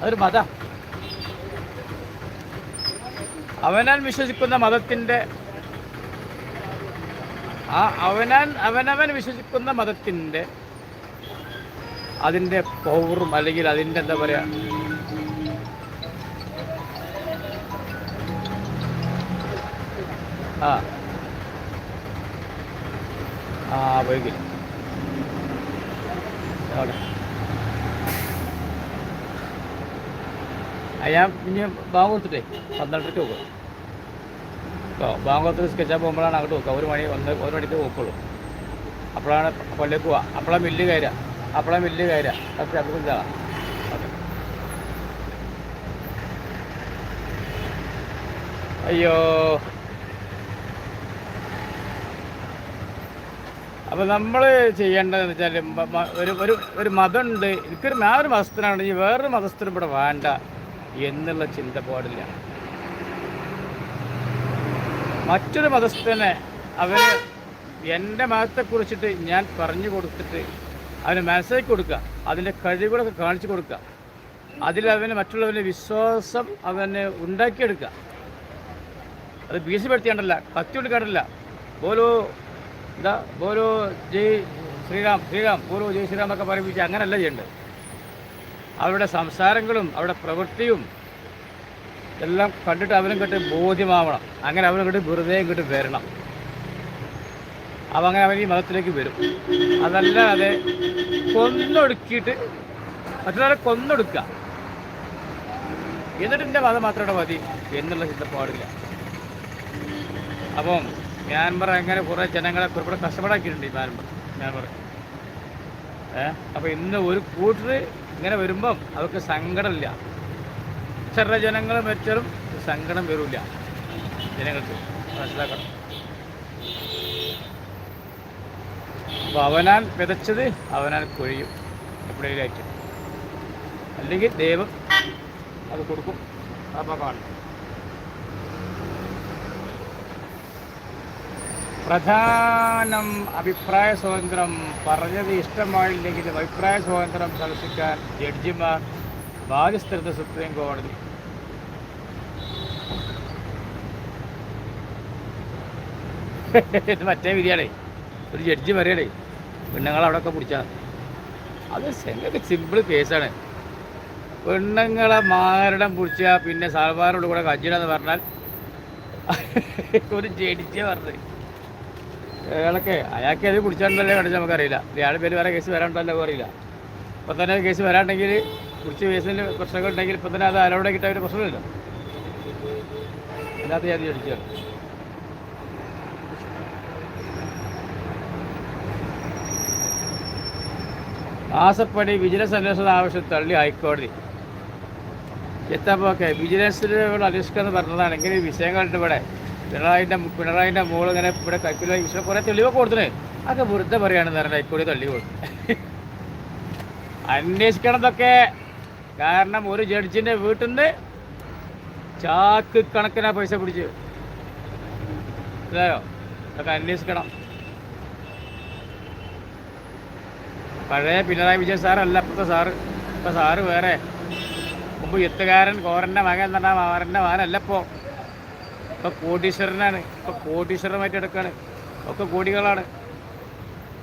അതൊരു മത. അവനാൻ വിശ്വസിക്കുന്ന മതത്തിന്റെ ആ അവനാൻ അവനവൻ വിശ്വസിക്കുന്ന മതത്തിന്റെ അതിന്റെ പൗറും അല്ലെങ്കിൽ അതിന്റെ എന്താ പറയുക ആ. ആ പോയി. ഞാൻ പിന്നെ ബാങ്ക് കൊടുത്തിട്ടേ. പന്ത്രണ്ടരയ്ക്ക് നോക്കും കേട്ടോ ബാങ്ക് കൊടുത്ത് സ്കെച്ച് പോകുമ്പോഴാണ് അങ്ങോട്ട് നോക്കുക ഒരു മണി ഒന്ന് ഒരു മണിക്ക് നോക്കുള്ളൂ അപ്പോഴാണ് കൊല്ലേക്ക് പോവുക അപ്പോഴാണ് മില്ല് കയറുക. അപ്പോഴാണ് മില്ല് കയറുക. ഓക്കെ. അപ്പോൾ ഇതാ അയ്യോ അപ്പോൾ നമ്മൾ ചെയ്യേണ്ടതെന്ന് വെച്ചാൽ ഒരു ഒരു ഒരു മതമുണ്ട്. എനിക്കൊരു ഞാൻ ഒരു മതസ്ഥനാണ്. ഈ വേറൊരു മതസ്ഥനും ഇവിടെ വേണ്ട. എന്നുള്ള ചിന്ത പാടില്ല മറ്റൊരു മതസ്ഥനെ അവന് എന്റെ മതത്തെക്കുറിച്ചിട്ട് ഞാൻ പറഞ്ഞു കൊടുത്തിട്ട് അവന് മനസ്സിലാക്കി കൊടുക്കുക. അതിന്റെ കഴിവുകളൊക്കെ കാണിച്ചു കൊടുക്കുക. അതിൽ അവന് മറ്റുള്ളവന്റെ വിശ്വാസം അവന് ഉണ്ടാക്കിയെടുക്കുക. അത് ഭീഷണിപ്പെടുത്തിയാണ്ടല്ല കത്തി കൊടുക്കാണ്ടല്ല ബോലോ എന്താ ബോലോ ജയ് ശ്രീറാം ശ്രീറാം ബോലോ ജയ് ശ്രീറാം എന്നൊക്കെ പറയിപ്പിച്ച് അങ്ങനെയല്ല ചെയ്യേണ്ടത്. അവരുടെ സംസാരങ്ങളും അവരുടെ പ്രവൃത്തിയും എല്ലാം കണ്ടിട്ട് അവനും കിട്ടി ബോധ്യമാവണം. അങ്ങനെ അവനും കിട്ടി വെറുതെ ഇങ്ങോട്ട് വരണം. അപ്പം അങ്ങനെ അവൻ ഈ മതത്തിലേക്ക് വരും. അതല്ലാതെ കൊന്നൊടുക്കിയിട്ട് മറ്റൊരാളെ കൊന്നൊടുക്കുക. എന്നിട്ട് എന്റെ മതം മാത്രമേ മതി എന്നുള്ള ചിന്ത പാടില്ല. അപ്പം മ്യാൻമർ അങ്ങനെ കുറേ ജനങ്ങളെ കുറേ കഷ്ടപ്പെടാക്കിയിട്ടുണ്ട് ഈ മ്യാൻമർ. മ്യാൻമർ. ഏഹ് അപ്പോൾ ഇന്ന് ഒരു കൂട്ടർ ഇങ്ങനെ വരുമ്പം അവർക്ക് സങ്കടമില്ല. ചെറിയ ജനങ്ങൾ മരിച്ചാലും സങ്കടം വരില്ല. ജനങ്ങൾക്ക് മനസ്സിലാക്കണം. അപ്പോൾ അവനാൻ വിതച്ചത് അവനാൻ കൊഴിയും. എപ്പോഴേലായിട്ട് അല്ലെങ്കിൽ ദൈവം അത് കൊടുക്കും. അപ്പോൾ കാണും. പ്രധാനം അഭിപ്രായ സ്വാതന്ത്ര്യം പറഞ്ഞത് ഇഷ്ടമായില്ലെങ്കിൽ അഭിപ്രായ സ്വാതന്ത്ര്യം സംരക്ഷിക്കാൻ ജഡ്ജിമാർ ബാധ്യസ്ഥരുന്ന സുപ്രീം കോടതി മറ്റേ വിധിയാണേ. ഒരു ജഡ്ജി പറയണേ. പെണ്ണുങ്ങൾ അവിടെയൊക്കെ പിടിച്ചാൽ അത് ശരിയൊക്കെ സിമ്പിൾ കേസാണ് പെണ്ണുങ്ങളെ മാരണം പിടിച്ചാൽ പിന്നെ സാൽവാറോട് കൂടെ കജ്ജിനെന്ന് പറഞ്ഞാൽ ഒരു ജഡ്ജിയെ പറഞ്ഞത്. അയാളൊക്കെ അയാൾക്ക് അത് കുടിച്ചാണ്ടല്ലേ കണ്ടിച്ച് നമുക്കറിയില്ല. ഇയാളുടെ പേര് വേറെ കേസ് വരാണ്ടല്ലോ അറിയില്ല. ഇപ്പം തന്നെ കേസ് വരാണ്ടെങ്കിൽ കുടിച്ച് കേസിന് പ്രശ്നങ്ങൾ ഉണ്ടെങ്കിൽ ഇപ്പം തന്നെ അത് അലോടെ കിട്ടാൻ ഒരു പ്രശ്നമില്ല അല്ലാത്ത ഞാൻ ചോദിച്ചാണ് ആസപ്പണി വിജിലൻസ് അന്വേഷണ ആവശ്യം തള്ളി ഹൈക്കോടതി. എത്തപ്പോൾ വിജിലൻസിനോട് അന്വേഷിക്കാന്ന് പറഞ്ഞതാണെങ്കിൽ ഈ വിഷയങ്ങളുണ്ട് ഇവിടെ പിണറായിന്റെ പിണറായിന്റെ മോൾ ഇങ്ങനെ ഇവിടെ കൈക്കില ഇഷ്ടം കുറേ തെളിവൊക്കെ കൊടുത്തിന് അതൊക്കെ വെറുതെ പറയുകയാണെന്ന് പറഞ്ഞാൽ ഹൈക്കോടതി തള്ളി കൊടുത്തു അന്വേഷിക്കണതൊക്കെ കാരണം ഒരു ജഡ്ജിന്റെ വീട്ടിൽ നിന്ന് ചാക്ക് കണക്കിനാ പൈസ പിടിച്ച്. മനസ്സിലായോ അതൊക്കെ അന്വേഷിക്കണം. പഴയ പിണറായി വിജയൻ സാറല്ല ഇപ്പോഴത്തെ സാറ്. ഇപ്പം സാറ് വേറെ. മുമ്പ് എത്തുകാരൻ കോരന്റെ മകൻ എന്നാ മാറിന്റെ മകനല്ലപ്പോ ഇപ്പോൾ കോടീശ്വരനാണ് ഇപ്പോൾ കോടീശ്വരമായിട്ട് എടുക്കുകയാണ് ഒക്കെ കോടികളാണ്.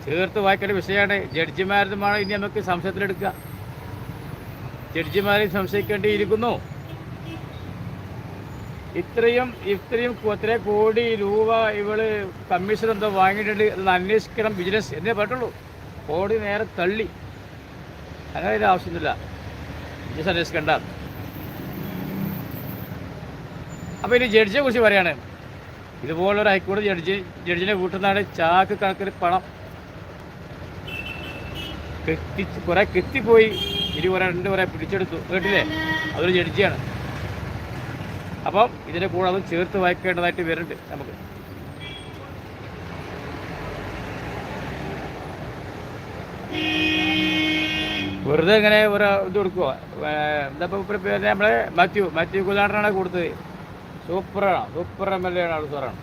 ചേർത്ത് വായിക്കേണ്ട വിഷയമാണ്. ജഡ്ജിമാരുമാണ് ഇനി നമുക്ക് സംശയത്തിലെടുക്കുക. ജഡ്ജിമാരെ സംശയിക്കേണ്ടിയിരിക്കുന്നു. ഇത്രയും ഇത്രയും എത്ര കോടി രൂപ ഇവൾ കമ്മീഷൻ എന്തോ വാങ്ങിയിട്ടുണ്ട്. എന്ന് അന്വേഷിക്കണം ബിസിനസ് എന്നേ പറ്റുള്ളൂ കോടി നേരെ തള്ളി. അങ്ങനെ ഇതിന്റെ ആവശ്യമൊന്നുമില്ല. ബിസിനസ് അന്വേഷിക്കണ്ട അപ്പോൾ ഇനി ജഡ്ജിയെ കുറിച്ച് പറയാണ്. ഇതുപോലൊരു ഹൈക്കോടതി ജഡ്ജി ജഡ്ജിനെ കൂട്ടുന്നതാണ് ചാക്ക് കണക്കിന് പണം കെട്ടി കുറേ കെത്തിപ്പോയി ഇനി കുറേ രണ്ട് കുറേ പിടിച്ചെടുത്തു. കേട്ടില്ലേ? അതൊരു ജഡ്ജിയാണ്. അപ്പം ഇതിന്റെ കൂടെ അതും ചേർത്ത് വായിക്കേണ്ടതായിട്ട് വരുന്നുണ്ട് നമുക്ക്. വെറുതെ ഇങ്ങനെ ഒരു ഇത് കൊടുക്കുക എന്താ ഇപ്പോൾ നമ്മളെ മാത്യു മാത്യു കുലാണ്ടനാണ് കൊടുത്തത്. സൂപ്പറാണ് സൂപ്പർ എം എൽ എ ആണ് ആൾ സാറാണ്.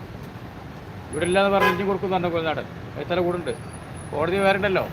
ഇവിടെ ഇല്ലാന്ന് പറഞ്ഞു കൊടുക്കുന്നുണ്ട് കുലനാടൻ എത്ര കൂടുണ്ട്? കോടതി വേറുണ്ടല്ലോ